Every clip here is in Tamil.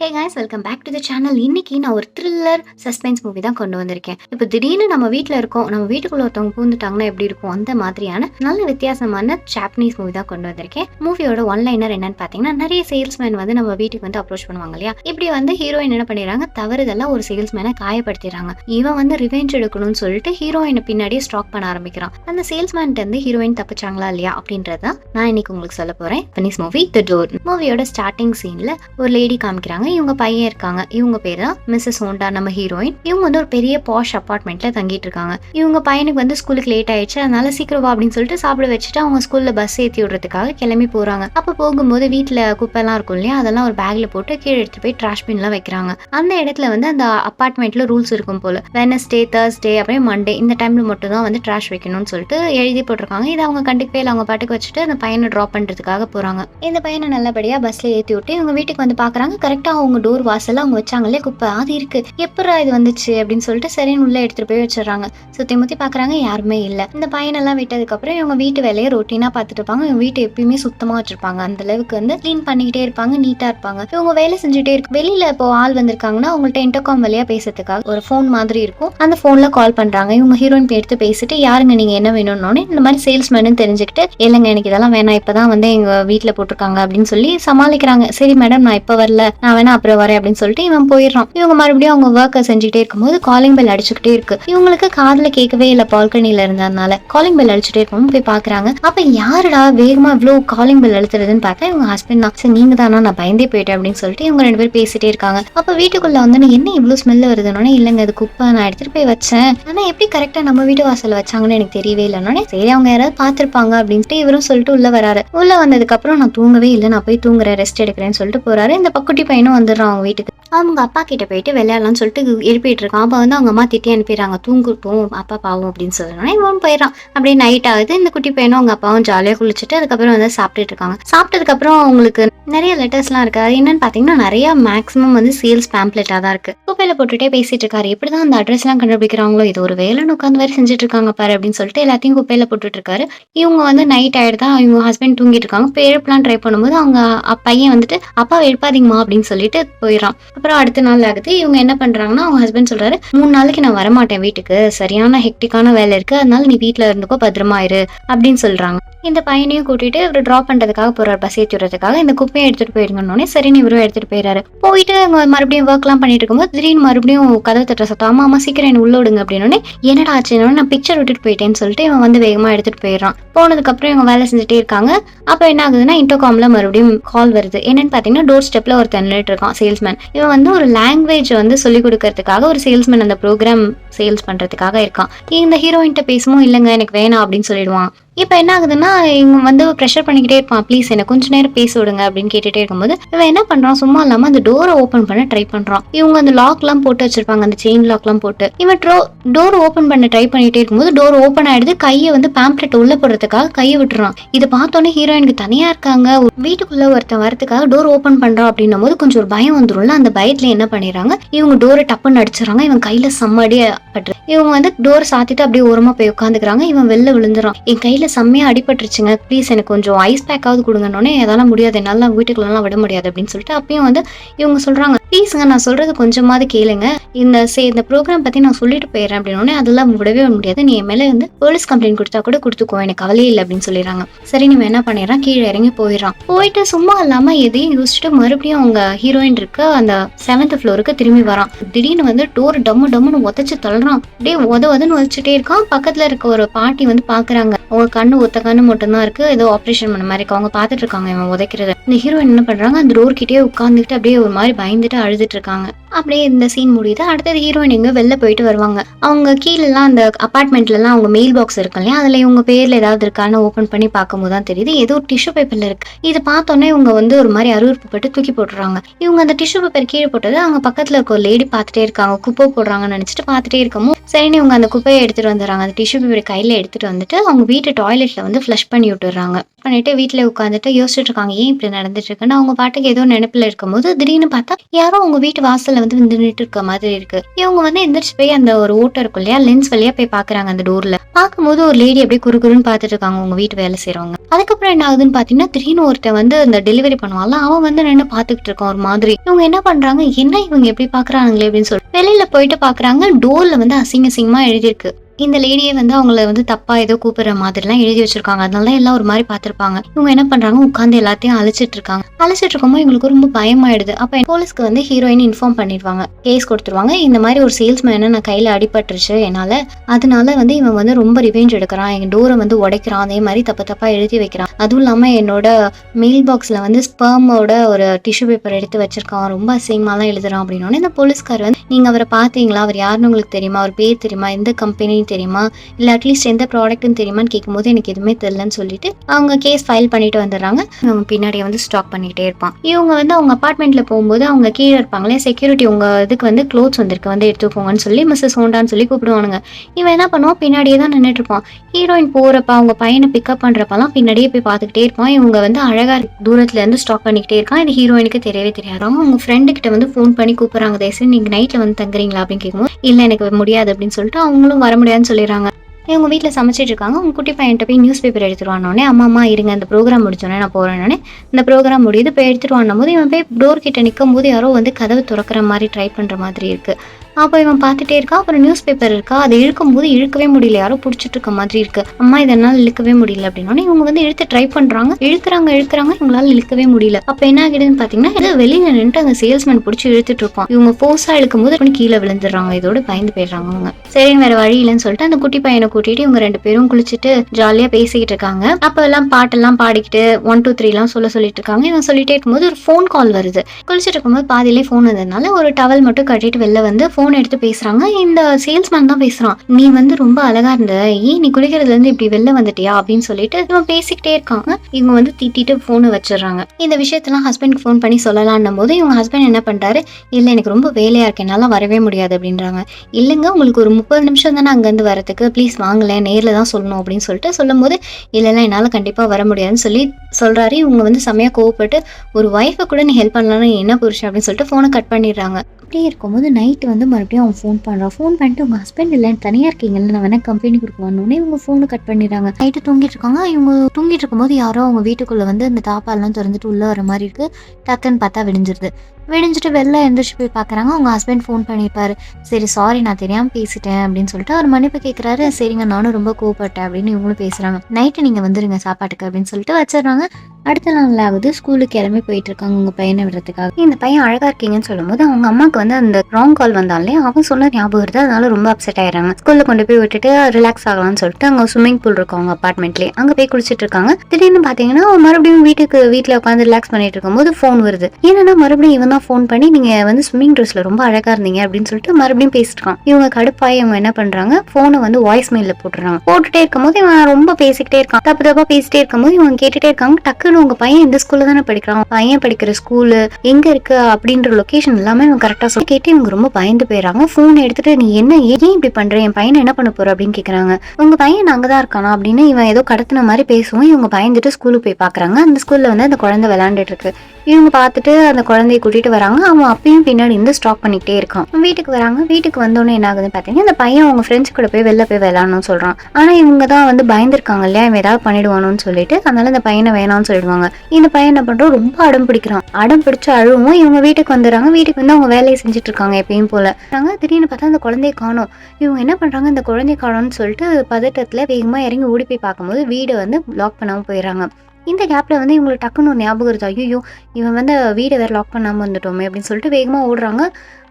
Hey guys welcome back to the channel இன்னைக்கு நான் ஒரு த்ரில்லர் சஸ்பென்ஸ் மூவி தான் கொண்டு வந்திருக்கேன். இப்போ திடீர்னு நம்ம வீட்டில் இருக்கோம் நம்ம வீட்டுக்குள்ள ஒருத்தவங்க பூந்துட்டாங்கன்னா எப்படி இருக்கும்? அந்த மாதிரியான நல்ல வித்தியாசமான ஜாப்பனீஸ் மூவி தான் கொண்டு வந்திருக்கேன். மூவியோட ஒன் லைனர் என்னன்னு பார்த்தீங்கன்னா நிறைய சேல்ஸ்மேன் வந்து நம்ம வீட்டுக்கு வந்து அப்ரோச் பண்ணுவாங்க இல்லையா? இப்படி வந்து ஹீரோயின் என்ன பண்ணிடுறாங்க? தவறுதெல்லாம் ஒரு சேல்ஸ்மேனை காயப்படுத்திடுறாங்க. இவன் வந்து ரிவெஞ்ச் எடுக்கணும்னு சொல்லிட்டு ஹீரோயினை பின்னாடியே ஸ்டாக் பண்ண ஆரம்பிக்கிறான். அந்த சேல்ஸ்மேன்ட்டு வந்து ஹீரோயின் தப்பிச்சாங்களா இல்லையா? அப்படின்றத நான் இன்னைக்கு உங்களுக்கு சொல்ல போறேன். ஜாப்பனீஸ் மூவி த டோர் மூவியோட ஸ்டார்டிங் சீன்ல ஒரு லேடி காமிக்கிறாங்க. இவங்க பையன் இருக்காங்க. இவங்க பேர் தான் மிஸ்ஸஸ் ஹோண்டா நம்ம ஹீரோயின் இவங்க வந்து ஒரு பெரிய பாஷ் அப்பார்ட்மெண்ட்ல தங்கிட்டு இருக்காங்க. இவங்க பையனுக்கு வந்து ஸ்கூலுக்கு லேட் ஆயிடுச்சு. அதனால சீக்கிரம் வா அப்படின்னு சொல்லிட்டு சாப்பிட வச்சுட்டு அவங்க ஸ்கூல்ல பஸ் ஏற்றி விடுறதுக்காக கிளம்பி போறாங்க. அப்ப போகும்போது வீட்டுல குப்பைலாம் இருக்கும் இல்லையா? அதெல்லாம் ஒரு பேக்ல போட்டு கீழே எடுத்து போய் ட்ராஷ் பின்லாம் வைக்கிறாங்க. அந்த இடத்துல வந்து அந்த அப்பார்ட்மெண்ட்ல ரூல்ஸ் இருக்கும் போல. வெனஸ்டே தேர்ஸ்டே அப்படியே மண்டே இந்த டைம்ல மட்டும் தான் வந்து ட்ராஷ் வைக்கணும்னு சொல்லிட்டு எழுதி போட்டிருக்காங்க. இதை அவங்க கண்டிப்பே இல்லை. அவங்க பாட்டுக்கு வச்சுட்டு அந்த பையனை ட்ராப் பண்றதுக்காக போறாங்க. இந்த பையனை நல்லபடியா பஸ்ல ஏற்றி விட்டு இவங்க வீட்டுக்கு வந்து பாக்குறாங்க. கரெக்டா அவங்க டோர் வாசல்ல அவங்க வச்சாங்களே குப்பை அது இருக்கு. எப்படா இது வந்துச்சு அப்படின்னு சொல்லிட்டு சரின்னு உள்ள எடுத்துட்டு போய் வச்சிடறாங்க. சுத்தி முத்தி பாக்குறாங்க யாருமே இல்ல. இந்த பையனெல்லாம் விட்டதுக்கு அப்புறம் இவங்க வீட்டு வேலையை ரொட்டீனா பார்த்துட்டு இருப்பாங்க. இவங்க வீட்டை எப்பயுமே சுத்தமா வச்சிருப்பாங்க. அந்த அளவுக்கு வந்து க்ளீன் பண்ணிக்கிட்டே இருப்பாங்க நீட்டா இருப்பாங்க. இவங்க வேலை செஞ்சுட்டே இருக்கு. வெளியில இப்போ ஆள் வந்திருக்காங்கன்னா அவங்கள்ட்ட இன்டர்காம் வழியா பேசுறதுக்காக ஒரு ஃபோன் மாதிரி இருக்கும். அந்த ஃபோன்ல கால் பண்றாங்க. இவங்க ஹீரோயின் எடுத்து பேசிட்டு யாருங்க நீங்க? என்ன வேணும்னு இந்த மாதிரி சேல்ஸ்மேனு தெரிஞ்சுக்கிட்டு இல்லைங்க எனக்கு இதெல்லாம் வேணாம். இப்பதான் வந்து எங்க வீட்டுல போட்டிருக்காங்க. அப்படின்னு சொல்லி சமாளிக்கிறாங்க. சரி மேடம் நான் இப்ப வரல. நான் வேணா நான் அப்புறம் வரேன் அப்படின்னு சொல்லிட்டு இவன் போயிடுறான். இவங்க மறுபடியும் அவங்க ஒர்க்கை செஞ்சுக்கிட்டே இருக்கும்போது காலிங் பெல் அடிச்சுக்கிட்டே இருக்கு. இவங்களுக்கு காதில் கேட்கவே இல்லை பால்கனியில இருந்ததுனால. காலிங் பெல் அடிச்சுட்டே இருக்கும் போய் பாக்குறாங்க. அப்ப யாருடா வேகமா இவ்வளோ காலிங் பெல் அழுத்துறதுன்னு பார்த்தா இவங்க ஹஸ்பண்ட் தான். சரி நீங்க தானா நான் பயந்தே போயிட்டேன் அப்படின்னு சொல்லிட்டு இவங்க ரெண்டு பேரும் பேசிட்டே இருக்காங்க. அப்ப வீட்டுக்குள்ள வந்து என்ன இவ்வளவு ஸ்மெல் வருதுன்னு இல்லைங்க அது குப்பை நான் எடுத்துட்டு போய் வச்சேன். ஆனா எப்படி கரெக்டா நம்ம வீட்டு வாசல் வச்சாங்கன்னு எனக்கு தெரியவே இல்லைன்னு சரி அவங்க யாராவது பார்த்திருப்பாங்க அப்படின்ட்டு இவரும் சொல்லிட்டு உள்ள வராரு. உள்ள வந்ததுக்கு அப்புறம் நான் தூங்கவே இல்லை நான் போய் தூங்குறேன் ரெஸ்ட் எடுக்கிறேன்னு சொல்லிட்டு போறாரு. இந்த பக்குட்டி பையனும் வந்துடுறான் அவங்க வீட்டுக்கு. அவங்க அப்பா கிட்ட போயிட்டு விளையாடலாம்னு சொல்லிட்டு எழுப்பிட்டு இருக்கான். அப்போ வந்து அவங்க அம்மா திட்டி அனுப்பிடுறாங்க தூங்கட்டும் அப்பா பாவம் அப்படின்னு சொல்லணும் இவன் போயிடறான். அப்படியே நைட் ஆகுது. இந்த குட்டி பையனும் அவங்க அப்பாவும் ஜாலியாக குளிச்சுட்டு அதுக்கப்புறம் வந்து சாப்பிட்டுட்டு இருக்காங்க. சாப்பிட்டதுக்கப்புறம் அவங்களுக்கு நிறைய லெட்டர்ஸ்லாம் இருக்கு. அது என்னன்னு பார்த்தீங்கன்னா நிறைய மேக்ஸிமம் வந்து சேல்ஸ் பேம்ப்ளெட்டாக தான் இருக்கு. குப்பையில போட்டுட்டே பேசிட்டு இருக்காரு. எப்படி தான் அந்த அட்ரஸ்லாம் கண்டுபிடிக்கிறாங்களோ இது ஒரு வேலைன்னு உட்காந்து வேறு செஞ்சுட்டு இருக்காங்க பாரு அப்படின்னு சொல்லிட்டு எல்லாத்தையும் குப்பையில போட்டுட்டு இருக்காரு. இவங்க வந்து நைட் ஆயிடுதா? இவங்க ஹஸ்பண்ட் தூங்கிட்டு இருக்காங்க. இப்போ எழுப்பலாம் ட்ரை பண்ணும்போது அவங்க பையன் வந்துட்டு அப்பா எழுப்பாதீங்கம்மா அப்படின்னு சொல்லிட்டு போயிடறான். அப்புறம் அடுத்த நாள் ஆகுது. இவங்க என்ன பண்றாங்கன்னா அவங்க ஹஸ்பண்ட் சொல்றாரு மூணு நாளைக்கு நான் வரமாட்டேன் வீட்டுக்கு. சரியான ஹெக்டிக்கான வேலை இருக்கு. அதனால நீ வீட்டில் இருந்துக்கோ பத்திரமாயிரு அப்படின்னு சொல்றாங்க. இந்த பையனையும் கூட்டிட்டு இவர் ட்ராப் பண்றதுக்காக போறாரு பஸ் ஏற்றி விடுறதுக்காக இந்த குப்பையை எடுத்துட்டு போயிருங்கன்னொடனே சரின்னு இவரும் எடுத்துட்டு போயிறாரு. போயிட்டு அவங்க மறுபடியும் ஒர்க்லாம் பண்ணிட்டு இருக்கும்போது திடீர்னு மறுபடியும் கதவு தட்டுற சத்தம் ஆமா ஆமா சீக்கிரம் என்ன உள்ள விடுங்க. அப்படின்னு என்னடா ஆச்சுன்னு நான் பிக்சர் விட்டுட்டு போயிட்டேன்னு சொல்லிட்டு இவன் வந்து வேகமா எடுத்துட்டு போயிடுறான். போனதுக்கு அப்புறம் இவங்க வேலை செஞ்சுட்டே இருக்காங்க. அப்ப என்ன ஆகுதுன்னா இன்டோகாம்ல மறுபடியும் கால் வருது. என்னன்னு பாத்தீங்கன்னா டோர் ஸ்டெப்ல ஒருத்தன் நின்றுட்டு இருக்கான் சேல்ஸ்மேன் இவன் வந்து ஒரு லாங்குவேஜ் வந்து சொல்லி கொடுக்கறதுக்காக ஒரு சேல்ஸ்மேன் அந்த ப்ரோக்ராம் சேல்ஸ் பண்றதுக்காக இருக்கான். இந்த ஹீரோயின்ட்ட பேசுமோ இல்லைங்க எனக்கு வேணாம் அப்படின்னு சொல்லிடுவான். இப்போ என்ன ஆகுதுன்னா இவங்க வந்து ப்ரெஷர் பண்ணிக்கிட்டே இருப்பான். ப்ளீஸ் என்ன கொஞ்ச நேரம் பேச விடுங்க அப்படின்னு கேட்டுட்டே இருக்கும்போது இவன் என்ன பண்றான்? சும்மா இல்லாம அந்த டோரை ஓப்பன் பண்ண ட்ரை பண்றான். இவங்க அந்த லாக்லாம் போட்டு வச்சிருப்பாங்க அந்த செயின் லாக்லாம் போட்டு. இவன் ட்ரோ டோர் ஓப்பன் பண்ண ட்ரை பண்ணிட்டே இருக்கும்போது டோர் ஓப்பன் ஆயிடுது. கையை வந்து பேம்ப்ளெட் உள்ள போடுறதுக்காக கையை விட்டுறான். இதை பார்த்தோன்னே ஹீரோயினுக்கு தனியா இருக்காங்க. வீட்டுக்குள்ள ஒருத்தன் வரதுக்காக டோர் ஓப்பன் பண்றான் அப்படின்னும் போது கொஞ்சம் ஒரு பயம் வந்துரும்ல. அந்த பயத்துல என்ன பண்ணிடுறாங்க? இவங்க டோரை டப்புன்னு அடிச்சிடறாங்க. இவன் கையில செம்மடி பட்டு இவங்க வந்து டோர் சாத்திட்டு அப்படியே ஓரமா போய் உட்காந்துக்கிறாங்க. இவன் வெளில விழுந்துறான். என் கையில செம்மையாக அடிபட்டுருச்சுங்க. ப்ளீஸ் எனக்கு கொஞ்சம் ஐஸ் பேக்காவது கொடுங்கன்னொடனே அதெல்லாம் முடியாது. என்னால வீட்டுக்குள்ளலாம் விட முடியாது அப்படின்னு சொல்லிட்டு அப்பயும் வந்து இவங்க சொல்கிறாங்க ப்ளீஸுங்க நான் சொல்கிறது கொஞ்சமாவது கேளுங்க. இந்த சே இந்த ப்ரோக்ராம் பற்றி நான் சொல்லிட்டு போயிடுறேன் அப்படின்னோடனே அதெல்லாம் விடவே முடியாது. நீ என் மேலே வந்து போலீஸ் கம்ப்ளைண்ட் கொடுத்தா கூட கொடுத்துக்கோ. எனக்கு கவலையே இல்லை அப்படின்னு சொல்லிடுறாங்க. சரி நீ என்ன பண்ணிடுறான்? கீழே இறங்கி போயிடுறான். போயிட்டு சும்மா இல்லாமல் எதையும் யோசிச்சுட்டு மறுபடியும் அவங்க ஹீரோயின் இருக்க. அந்த செவன்த் ஃப்ளோருக்கு திரும்பி வரான். திடீர்னு வந்து டோர் டம்மு டம்முன்னு உதச்சு தள்ளுறான். அப்படியே உத உதன்னு வச்சுட்டே இருக்கான். பக்கத்தில் இருக்க ஒரு பாட்டி வந்து பார்க்குறாங்க அவங்க கண்ணு ஒத்த கண்ணு மட்டும்தான் இருக்கு. ஏதோ ஆப்ரேஷன் பண்ண மாதிரி இருக்கு. அவங்க பார்த்துட்டு இருக்காங்க இவன் உதைக்கிறத. இந்த ஹீரோ என்ன பண்றாங்க? அந்த டோர் கிட்டே உட்காந்துக்கிட்டு அப்படியே ஒரு மாதிரி பயந்துட்டு அழுதுட்டு இருக்காங்க. அப்படியே இந்த சீன் முடியுது. அடுத்தது ஹீரோயின் எங்க வெளில போயிட்டு வருவாங்க. அவங்க கீழெல்லாம் அந்த அப்பார்ட்மெண்ட்லலாம் அவங்க மெயில் பாக்ஸ் இருக்கு இல்லையா? அதுல இவங்க பேர்ல ஏதாவது இருக்கான்னு ஓப்பன் பண்ணி பார்க்கும்போது தான் தெரியுது. ஏதோ டிஷ்யூ பேப்பர்ல இருக்கு. இது பார்த்தோன்னே இவங்க வந்து ஒரு மாதிரி அருவருப்பு போட்டு தூக்கி போட்டுறாங்க. இவங்க அந்த டிஷ்யூ பேப்பர் கீழே போட்டது அவங்க பக்கத்துல இருக்க ஒரு லேடி பார்த்துட்டே இருக்காங்க. குப்பை போடுறாங்கன்னு நினச்சிட்டு பார்த்துட்டே இருக்கமோ சரின்னு இவங்க அந்த குப்பையை எடுத்துட்டு வந்துடுறாங்க. அந்த டிஷ்யூ பேப்பர் கையில எடுத்துட்டு வந்துட்டு அவங்க வீட்டு டாய்லெட்ல வந்து ஃப்ளஷ் பண்ணி விட்டுறாங்க பண்ணிட்டு வீட்ல உட்காந்துட்டு யோசிச்சுட்டு இருக்காங்க ஏன் இப்படி நடந்துட்டு இருக்குன்னு அவங்க பாட்டுக்கு ஏதோ நினைப்புல இருக்கும்போது திடீர்னு பார்த்தா யாரோ அவங்க வீட்டு வாசல்ல வந்து நின்றுட்டு இருக்க மாதிரி இருக்கு. இவங்க வந்து எந்திரிச்சு போய் அந்த ஒரு ஓட்டை இருக்கும் இல்லையா லென்ஸ் வழியா போய் பாக்குறாங்க அந்த டோர்ல பார்க்கும்போது ஒரு லேடி அப்படியே குறு குறுன்னு பார்த்துட்டு இருக்காங்க உங்க வீட்டு வேலை செய்யறவங்க அதுக்கப்புறம் என்ன ஆகுதுன்னு பாத்தீங்கன்னா திடீர்னு ஒருத்தன் வந்து அந்த டெலிவரி பண்ணுவான்ல அவன் வந்து நின்று பாத்துக்கிட்டு இருக்கான் ஒரு மாதிரி. இவங்க என்ன பண்றாங்க என்ன இவங்க எப்படி பாக்குறாங்களே அப்படின்னு சொல்லிட்டு வெளியில போயிட்டு பாக்குறாங்க டோர்ல வந்து அசிங்க அசிங்கமா எழுதியிருக்கு. இந்த லேடியை வந்து அவங்கள வந்து தப்பா ஏதோ கூப்பிடுற மாதிரிலாம் எழுதி வச்சிருக்காங்க. அதனால தான் எல்லாம் ஒரு மாதிரி பார்த்துருப்பாங்க. இவங்க என்ன பண்றாங்க? உட்காந்து எல்லாத்தையும் அழைச்சிட்டு இருக்காங்க. அழைச்சிட்டு இருக்கோமோ இவங்களுக்கு ரொம்ப பயமாயிடுது. அப்ப போலீஸ்க்கு வந்து ஹீரோயின் இன்ஃபார்ம் பண்ணிடுவாங்க. கேஸ் கொடுத்துருவாங்க. இந்த மாதிரி ஒரு சேல்ஸ்மேனை நான் கையில அடிபட்டுருச்சு என்னால. அதனால வந்து இவன் வந்து ரொம்ப ரிவெஞ்ச் எடுக்கிறான். என் டோரை வந்து உடைக்கிறான். அதே மாதிரி தப்பு தப்பா எழுதி வைக்கிறான். அதுவும் இல்லாம என்னோட மெயில் பாக்ஸ்ல வந்து ஸ்பெர்மோட ஒரு டிஷ்யூ பேப்பர் எடுத்து வச்சிருக்கான். ரொம்ப அசிங்கமாலாம் எழுதுறான் அப்படின்னோடனே இந்த போலீஸ்கார் வந்து நீங்க அவரை பாத்தீங்களா அவர் யாருன்னு உங்களுக்கு தெரியுமா? அவர் பேர் தெரியுமா? எந்த கம்பெனி கம்பெனின்னு தெரியுமா? இல்ல அட்லீஸ்ட் எந்த ப்ராடக்ட்னு தெரியுமான்னு கேட்கும்போது எனக்கு எதுவுமே தெரியலன்னு சொல்லிட்டு அவங்க கேஸ் ஃபைல் பண்ணிட்டு வந்துடுறாங்க. அவங்க பின்னாடியே வந்து ஸ்டாக் பண்ணிகிட்டே இருப்பான். இவங்க வந்து அவங்க அப்பார்ட்மெண்ட்ல போகும்போது அவங்க கீழே இருப்பாங்களே செக்யூரிட்டி உங்க இதுக்கு வந்து க்ளோத்ஸ் வந்திருக்கு வந்து எடுத்துக்கோங்கன்னு சொல்லி மிஸ்ஸஸ் ஹோண்டான்னு சொல்லி கூப்பிடுவானுங்க. இவன் என்ன பண்ணுவான்? பின்னாடியே தான் நின்றுட்டு இருப்பான். ஹீரோயின் போறப்ப அவங்க பையனை பிக்கப் பண்றப்பெல்லாம் பின்னாடியே போய் பார்த்துக்கிட்டே இருப்பான். இவங்க வந்து அழகா தூரத்துல இருந்து ஸ்டாக் பண்ணிக்கிட்டே இருக்கான். இது ஹீரோயினுக்கு தெரியவே தெரியாது. அவங்க உங்க ஃப்ரெண்டு கிட்ட வந்து ஃபோன் பண்ணி கூப்பிடுறாங்க. தயவுசெய்து நீங்க நைட்ல வந்து தங்குறீங்களா அப்படின்னு கேட்கும்போது இல்ல எனக்கு முடியாது அப்படின்னு சொல்லிட்டு அவங்களும் வர முடியாது. முடியாதுன்னு சொல்லிடுறாங்க. இவங்க வீட்டில் சமைச்சிட்டு இருக்காங்க. உங்க குட்டி பையன்கிட்ட போய் நியூஸ் பேப்பர் எடுத்துருவானோடனே அம்மா அம்மா இருங்க. இந்த ப்ரோக்ராம் முடிச்சோடனே நான் போகிறேன்னே இந்த ப்ரோக்ராம் முடியுது. போய் எடுத்துட்டு வான்னும் போது இவன் போய் டோர் கிட்ட நிற்கும் போது யாரோ வந்து கதவு திறக்கிற மாதிரி ட்ரை பண்ணுற மாதிரி இருக்கு. அப்போ இவன் பார்த்துட்டே இருக்கா அப்புறம் நியூஸ் பேப்பர் இருக்கா? அதை இழுக்கும் போது இழுக்கவே முடியல. யாரோ பிடிச்சிட்டு இருக்க மாதிரி இருக்கு. அம்மா இதனால் இழுக்கவே முடியல அப்படின்னா இவங்க வந்து இழுத்து ட்ரை பண்றாங்க. இழுக்கிறாங்க இழுக்கிறாங்க. இவங்களால இழுக்கவே முடியல. அப்போ என்ன ஆகிடுதுன்னு பார்த்தீங்கன்னா இது வெளியில நின்று அந்த சேல்ஸ்மேன் பிடிச்சி இழுத்துட்டு இருப்பான். இவங்க போர்ஸா இழுக்கும் போது கீழே விழுந்துடுறாங்க. இதோட பயந்து போயிடுறாங்க அவங்க சரின்னு வேற வழி இல்லைன்னு சொல்லிட்டு அந்த குட்டி பையனை கூட்டிட்டு இவங்க ரெண்டு பேரும் குளிச்சுட்டு ஜாலியா பேசிக்கிட்டு இருக்காங்க. அப்ப எல்லாம் பாட்டெல்லாம் பாடிக்கிட்டு ஒன் டூ த்ரீ எல்லாம் சொல்ல சொல்லிட்டு இருக்காங்க. இவன் சொல்லிட்டே இருக்கும்போது ஒரு ஃபோன் கால் வருது. குளிச்சுட்டு இருக்கும்போது பாதியிலே ஃபோன் வந்ததுனால ஒரு டவல் மட்டும் கட்டிட்டு வெளில வந்து ஃபோன் ஃபோன் எடுத்து பேசுறாங்க. இந்த சேல்ஸ்மேன் தான் பேசுறான். நீ வந்து ரொம்ப அழகா இருந்த. ஏன் நீ குளிக்கிறதுல இருந்து இப்படி வெளில வந்துட்டியா? அப்படின்னு சொல்லிட்டு இவன் பேசிக்கிட்டே இருக்காங்க. இவங்க வந்து திட்டிட்டு ஃபோனை வச்சிடுறாங்க. இந்த விஷயத்தெல்லாம் ஹஸ்பண்ட்க்கு ஃபோன் பண்ணி சொல்லலான்னும் போது இவங்க ஹஸ்பண்ட் என்ன பண்றாரு? இல்ல எனக்கு ரொம்ப வேலையா இருக்கு. என்னால வரவே முடியாது. அப்படின்றாங்க. இல்லைங்க உங்களுக்கு ஒரு முப்பது நிமிஷம் தானே அங்கேருந்து வரதுக்கு ப்ளீஸ் வாங்கலேன் நேரில் தான் சொல்லணும். அப்படின்னு சொல்லிட்டு சொல்லும்போது இல்லைன்னா என்னால் கண்டிப்பாக வர முடியாதுன்னு சொல்லி சொல்கிறாரு இவங்க வந்து செம்மையாக கோவப்பட்டு ஒரு ஒய்ஃபை கூட நீ ஹெல்ப் பண்ணலாம்னு என்ன புரிஷன்? அப்படின்னு சொல்லிட்டு ஃபோனை கட் பண்ணிடுறாங்க. அப்படியே இருக்கும்போது நைட்டு வந்து மறுபடியும் அவன் ஃபோன் பண்ணுறான் ஃபோன் பண்ணிட்டு உங்கள் ஹஸ்பண்ட் இல்லை தனியாக இருக்கீங்கல்ல நான் வேணா கம்பெனி கொடுக்குவானோடனே இவங்க ஃபோனை கட் பண்ணிடுறாங்க. நைட்டு தூங்கிட்டு இருக்காங்க. இவங்க தூங்கிட்டு இருக்கும்போது யாரோ அவங்க வீட்டுக்குள்ளே வந்து அந்த தாப்பாலாம் திறந்துட்டு உள்ளே வர மாதிரி இருக்குது டக்குன்னு பார்த்தா விடிஞ்சிருது. விடிஞ்சிட்டு வெளில எழுந்திரிச்சு போய் பார்க்குறாங்க அவங்க ஹஸ்பண்ட் ஃபோன் பண்ணியிருப்பாரு சரி சாரி நான் தெரியாமல் பேசிட்டேன் அப்படின்னு சொல்லிட்டு அவர் மன்னிப்பு கேட்குறாரு சரிங்க நானும் ரொம்ப கோவப்பட்டேன் அப்படின்னு இவங்களும் பேசுகிறாங்க நைட்டு நீங்கள் வந்துடுங்க சாப்பாட்டுக்கு அப்படின்னு சொல்லிட்டு வச்சிடுறாங்க. அடுத்த நாள் ஆகுது ஸ்கூலுக்கு கிளம்பி போயிட்டு இருக்காங்க உங்கள் பையனை விடுறதுக்காக. இந்த பையன் அழகாக இருக்கீங்கன்னு சொல்லும்போது அவங்க அம்மாவுக்கு வந்து அந்த ராங் கால் வந்தாலே அவன் சொன்ன ஞாபகம் வருது. அதனால ரொம்ப அப்செட் ஆயிடுறாங்க. ஸ்கூலில் கொண்டு போய் விட்டுட்டு ரிலாக்ஸ் ஆகலாம்னு சொல்லிட்டு அங்கே ஸ்விம்மிங் பூல் இருக்கும் அவங்க அப்பார்ட்மெண்ட்லேயே அங்கே போய் குளிச்சிட்டு இருக்காங்க. திடீர்னு பார்த்தீங்கன்னா மறுபடியும் வீட்டுக்கு வீட்டில் உட்காந்து ரிலாக்ஸ் பண்ணிட்டு இருக்கும்போது ஃபோன் வருது. என்னன்னா மறுபடியும் இவன் தான் ஃபோன் பண்ணி நீங்க வந்து ஸ்விம்மிங் ட்ரெஸ்ல ரொம்ப அழகா இருந்தீங்க அப்படின்னு சொல்லிட்டு மறுபடியும் பேசிட்டு இருக்கான் இவங்க கடுப்பாய் இவங்க என்ன பண்றாங்க போனை வந்து வாய்ஸ் மெயில போட்டுறாங்க போட்டுட்டே இருக்கும்போது இவன் ரொம்ப பேசிக்கிட்டே இருக்கான். தப்பு தப்பா பேசிட்டே இருக்கும்போது இவங்க கேட்டுட்டே இருக்காங்க டக்குன்னு உங்க பையன் இந்த ஸ்கூல்ல தானே படிக்கிறான். பையன் படிக்கிற ஸ்கூலு எங்க இருக்கு அப்படின்ற லொகேஷன் எல்லாமே இவங்க கரெக்டா சொல்லி கேட்டு இவங்க ரொம்ப பயந்து போயிடுறாங்க. போன் எடுத்துட்டு நீ என்ன ஏன் இப்படி பண்ற? என் பையனை என்ன பண்ண போற? அப்படின்னு கேக்குறாங்க. உங்க பையன் அங்கதான் இருக்கானா? அப்படின்னு இவன் ஏதோ கடத்தின மாதிரி பேசுவோம். இவங்க பயந்துட்டு ஸ்கூலுக்கு போய் பாக்குறாங்க. அந்த ஸ்கூல்ல வந்து அந்த குழந்தை விளையாண்டுட்டு இருக்கு. இவங்க பார்த்துட்டு அந்த குழந்தைய கூட்டிட்டு வராங்க. அவன் அப்பயும் பின்னாடி இருந்து ஸ்டாக் பண்ணிக்கிட்டே இருக்கான். வீட்டுக்கு வராங்க. வீட்டுக்கு வந்தோடனே என்ன ஆகுதுன்னு பார்த்தீங்கன்னா அந்த பையன் அவங்க ஃப்ரெண்ட்ஸ் கூட போய் வெளில போய் விளாடணும்னு சொல்றான். ஆனா இவங்க தான் வந்து பயந்துருக்காங்க இல்லையா? இவன் ஏதாவது பண்ணிடுவானோன்னு சொல்லிட்டு அதனால இந்த பையனை வேணாம்னு சொல்லிடுவாங்க. இந்த பையன் என்ன பண்றோம் ரொம்ப அடம் பிடிக்கிறான். அடம் பிடிச்சு அழுவும். இவங்க வீட்டுக்கு வந்துடுறாங்க. வீட்டுக்கு வந்து அவங்க வேலையை செஞ்சுட்டு இருக்காங்க எப்பயும் போல. நாங்க திடீர்னு பார்த்தா அந்த குழந்தைய காணோம். இவங்க என்ன பண்றாங்க? இந்த குழந்தைய காணும்னு சொல்லிட்டு பதட்டத்துல வேகமா இறங்கி ஓடி போய் பார்க்கும்போது வீடு வந்து லாக் பண்ணாம போயிடுறாங்க. இந்த கேப்பில் வந்து இவங்களுக்கு டக்குன்னு ஒரு ஞாபகம் இருக்குது ஐயோ இவன் வந்து வீடை வேறு லாக் பண்ணாமல் வந்துட்டோமே அப்படின்னு சொல்லிட்டு வேகமாக ஓடுறாங்க.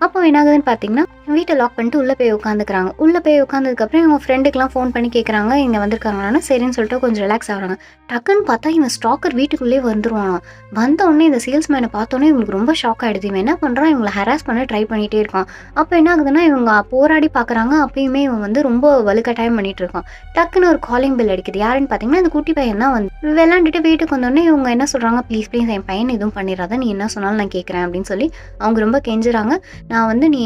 அப்போ என்ன ஆகுதுன்னு பார்த்தீங்கன்னா வீட்டை லாக் பண்ணிட்டு உள்ளே போய் உட்காந்துக்கிறாங்க உள்ளே போய் உட்காந்ததுக்கப்புறம் இவங்க ஃப்ரெண்டுக்கெலாம் ஃபோன் பண்ணி கேட்குறாங்க இங்கே வந்திருக்காங்களான்னு சரின்னு சொல்லிட்டு கொஞ்சம் ரிலாக்ஸ் ஆகுறாங்க. டக்குன்னு பார்த்தா இவன் ஸ்டாக்கர் வீட்டுக்குள்ளேயே வந்துருவானா வந்த உடனே இந்த சேல்ஸ்மேனை பார்த்தோன்னே இவங்களுக்கு ரொம்ப ஷாக் ஆகிடுது இவன் என்ன பண்ணுறான் இவங்களை ஹராஸ் பண்ண ட்ரை பண்ணிகிட்டே இருக்கான். அப்போ என்ன ஆகுதுன்னா இவங்க போராடி பார்க்குறாங்க அப்பயுமே இவன் வந்து ரொம்ப வலுக்கட்டாயம் பண்ணிகிட்டு இருக்கான். டக்குன்னு ஒரு காலிங் பில் அடிக்குது. யாருன்னு பார்த்தீங்கன்னா இந்த குட்டி பையன் தான் வந்து விளாண்டுட்டு வீட்டுக்கு வந்தோடனே இவங்க என்ன சொல்கிறாங்க ப்ளீஸ் ப்ளீஸ் என் பையன் எதுவும் பண்ணிடாத. நீ என்ன சொன்னாலும் நான் கேட்குறேன் அப்படின்னு சொல்லி அவங்க ரொம்ப கெஞ்சுறாங்க. நான் வந்து நீ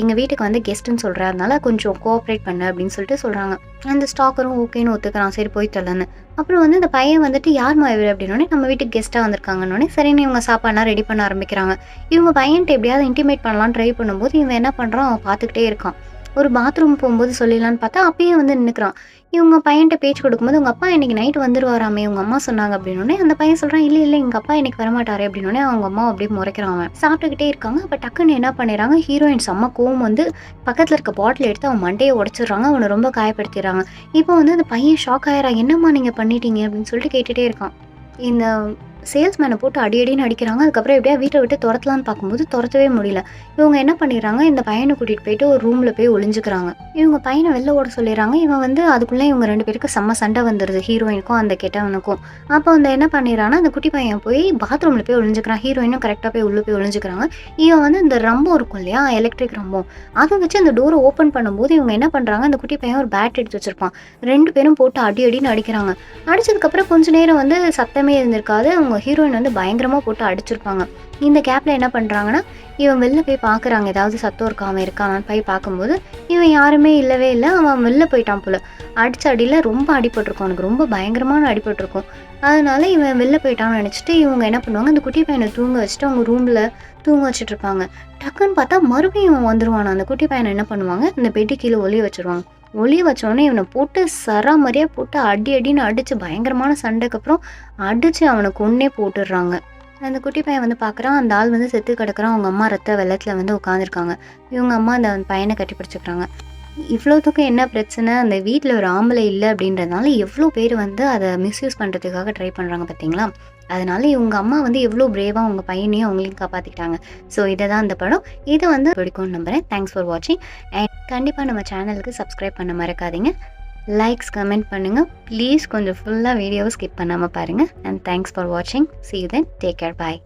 எங்கள் வீட்டுக்கு வந்து கெஸ்ட்டுன்னு சொல்கிறேன் அதனால கொஞ்சம் கோஆப்ரேட் பண்ணு அப்படின்னு சொல்லிட்டு சொல்கிறாங்க அந்த ஸ்டாக்கரும் ஓகேன்னு ஒத்துக்கிறான். சரி போய் தரலன்னு அப்புறம் வந்து இந்த பையன் வந்துட்டு யார்மா இவர் அப்படின்னோடனே நம்ம வீட்டுக்கு கெஸ்ட்டாக வந்திருக்காங்கன்னொடனே சரின்னு இவங்க சாப்பாடுலாம் ரெடி பண்ண ஆரம்பிக்கிறாங்க. இவங்க பையன்ட்டு எப்படியாவது இன்டிமேட் பண்ணலாம்னு ட்ரை பண்ணும்போது இவன் என்ன பண்ணுறான் அவன் பார்த்துக்கிட்டே இருக்கான். ஒரு பாத்ரூம் போகும்போது சொல்லிடலான்னு பார்த்தா அப்பயே வந்து நின்றுக்கிறான் இவங்க பையன்ட்ட பேச்சு கொடுக்கும்போது உங்கள் அப்பா இன்றைக்கி நைட் வந்துருவாராமே உங்கள் அம்மா சொன்னாங்க அப்படின்னோடனே அந்த பையன் சொல்கிறான் இல்லை இல்லை எங்கள் அப்பா இன்னைக்கு வரமாட்டாரே அப்படின்னோடனே அவங்க அம்மா அப்படியே முறைக்கிறான் அவன். சாப்பிட்டுக்கிட்டே இருக்காங்க. அப்போ டக்குன்னு என்ன பண்ணிடுறாங்க ஹீரோயின் செம்ம கோவம் வந்து பக்கத்தில் இருக்க பாட்டில் எடுத்து அவன் மண்டையை உடச்சிடுறாங்க அவனை ரொம்ப காயப்படுத்திடுறாங்க. இப்போ வந்து அந்த பையன் ஷாக் ஆகிறான் என்னம்மா நீங்கள் பண்ணிட்டீங்க? அப்படின்னு சொல்லிட்டு கேட்டுகிட்டே இருக்கான். இந்த சேல்ஸ்மேனை போட்டு அடி அடின்னு அடிக்கிறாங்க. அதுக்கப்புறம் எப்படியா வீட்டை விட்டு துரத்தலான்னு பார்க்கும்போது துரத்தவே முடியல. இவங்க என்ன பண்ணிடுறாங்க? இந்த பையனை கூட்டிகிட்டு போயிட்டு ஒரு ரூமில் போய் ஒளிஞ்சுக்கிறாங்க. இவங்க பையனை வெளில ஓட சொல்லிடுறாங்க. இவன் வந்து அதுக்குள்ளே இவங்க ரெண்டு பேருக்கு செம்ம சண்டை வந்துடுது ஹீரோயினுக்கும் அந்த கெட்டவனுக்கும். அப்போ வந்து என்ன பண்ணிடுறான்னா அந்த குட்டி பையன் போய் பாத்ரூமில் போய் ஒளிஞ்சுக்கிறான். ஹீரோயினும் கரெக்டாக போய் உள்ளே போய் ஒளிஞ்சுக்கிறாங்க. இவன் வந்து இந்த ரம்போ இருக்கும் இல்லையா? எலக்ட்ரிக் ரம்போ அதை வச்சு அந்த டோரை ஓப்பன் பண்ணும்போது இவங்க என்ன பண்ணுறாங்க அந்த குட்டி பையன் ஒரு பேட் எடுத்து வச்சிருப்பான். ரெண்டு பேரும் போட்டு அடி அடின்னு அடிக்கிறாங்க. அடிச்சதுக்கப்புறம் கொஞ்ச நேரம் வந்து சத்தமே இருந்திருக்காது. அவங்க ஹீரோயின் வந்து பயங்கரமாக போட்டு அடிச்சிருப்பாங்க. இந்த கேப்பில் என்ன பண்ணுறாங்கன்னா இவன் வெளில போய் பார்க்குறாங்க ஏதாவது சத்தம் இருக்கா? அவன் இருக்கானான்னு போய் பார்க்கும்போது இவன் யாருமே இல்லவே இல்லை. அவன் வெளில போயிட்டான் போல. அடிச்ச அடியில் ரொம்ப அடிபட்டிருக்கும். அவனுக்கு ரொம்ப பயங்கரமான அடிபட்டிருக்கும். அதனால இவன் வெளில போயிட்டான்னு நினச்சிட்டு இவங்க என்ன பண்ணுவாங்க? அந்த குட்டி பையனை தூங்க வச்சுட்டு அவங்க ரூமில் தூங்க வச்சுட்டு இருப்பாங்க. டக்குன்னு பார்த்தா மறுபடியும் இவன் வந்துடுவான் அந்த குட்டி பையனை என்ன பண்ணுவாங்க? இந்த பெட்டி கீழே ஒளிய வச்சிருவாங்க. ஒளி வச்சோடனே இவனை போட்டு சராமரியாக போட்டு அடி அடின்னு அடித்து பயங்கரமான சண்டைக்கு அப்புறம் அடித்து அவனை கொன்னே போட்டுடுறாங்க. அந்த குட்டி பையன் வந்து பார்க்குறான் அந்த ஆள் வந்து செத்து கிடக்குறான். அவங்க அம்மா ரத்த வெள்ளத்தில் வந்து உட்காந்துருக்காங்க இவங்க அம்மா அந்த பையனை கட்டி பிடிச்சிக்கிறாங்க. இவ்வளோத்துக்கும் என்ன பிரச்சனை? அந்த வீட்டில் ஒரு ஆம்பளை இல்லை அப்படின்றதுனால எவ்வளோ பேர் வந்து அதை மிஸ்யூஸ் பண்ணுறதுக்காக ட்ரை பண்ணுறாங்க பார்த்தீங்களா? அதனால இவங்க அம்மா வந்து எவ்வளோ பிரேவாக உங்கள் பையனையும் அவங்களையும் காப்பாற்றிட்டாங்க ஸோ இதை தான் அந்த படம். இது வந்து பிடிக்கும்னு நம்புகிறேன் தேங்க்ஸ் ஃபார் வாட்சிங் அண்ட் கண்டிப்பாக நம்ம சேனலுக்கு சப்ஸ்கிரைப் பண்ண மறக்காதீங்க. லைக்ஸ் கமெண்ட் பண்ணுங்கள் ப்ளீஸ் கொஞ்சம் ஃபுல்லாக வீடியோவை ஸ்கிப் பண்ணாமல் பாருங்கள் அண்ட் தேங்க்ஸ் ஃபார் வாட்சிங் see you then. Take care bye